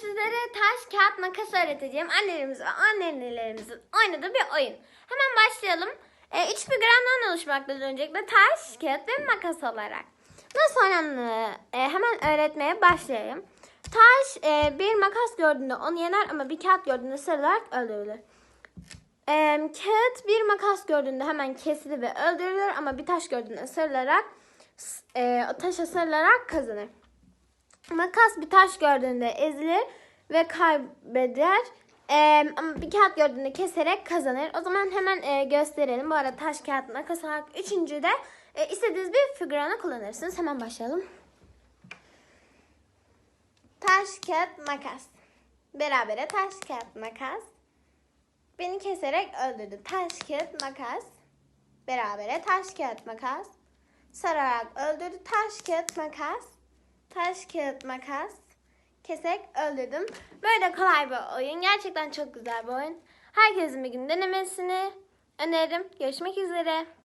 sizlere taş, kağıt, makas öğreteceğim. Annelerimiz ve annelerimizin oynadığı bir oyun. Hemen başlayalım. E, üç figürandan oluşmaktadır öncelikle taş, kağıt ve makas olarak. Nasıl oynandığını e, hemen öğretmeye başlayayım. Taş e, bir makas gördüğünde onu yener ama bir kağıt gördüğünde sarılarak öldürülür. E, kağıt bir makas gördüğünde hemen kesilir ve öldürülür ama bir taş gördüğünde sarılarak e, taşa sarılarak kazanır. Makas bir taş gördüğünde ezilir ve kaybeder. Ee, ama bir kağıt gördüğünde keserek kazanır. O zaman hemen e, gösterelim. Bu arada taş, kağıt, makas olarak üçüncüde e, istediğiniz bir figüranı kullanırsınız. Hemen başlayalım. Taş, kağıt, makas. Berabere taş, kağıt, makas. Beni keserek öldürdü. Taş, kağıt, makas. Berabere taş, kağıt, makas. Sararak öldürdü. Taş, kağıt, makas. Taş, kağıt, makas. Kesek öldürdüm. Böyle kolay bir oyun. Gerçekten çok güzel bir oyun. Herkesin bir gün denemesini öneririm. Görüşmek üzere.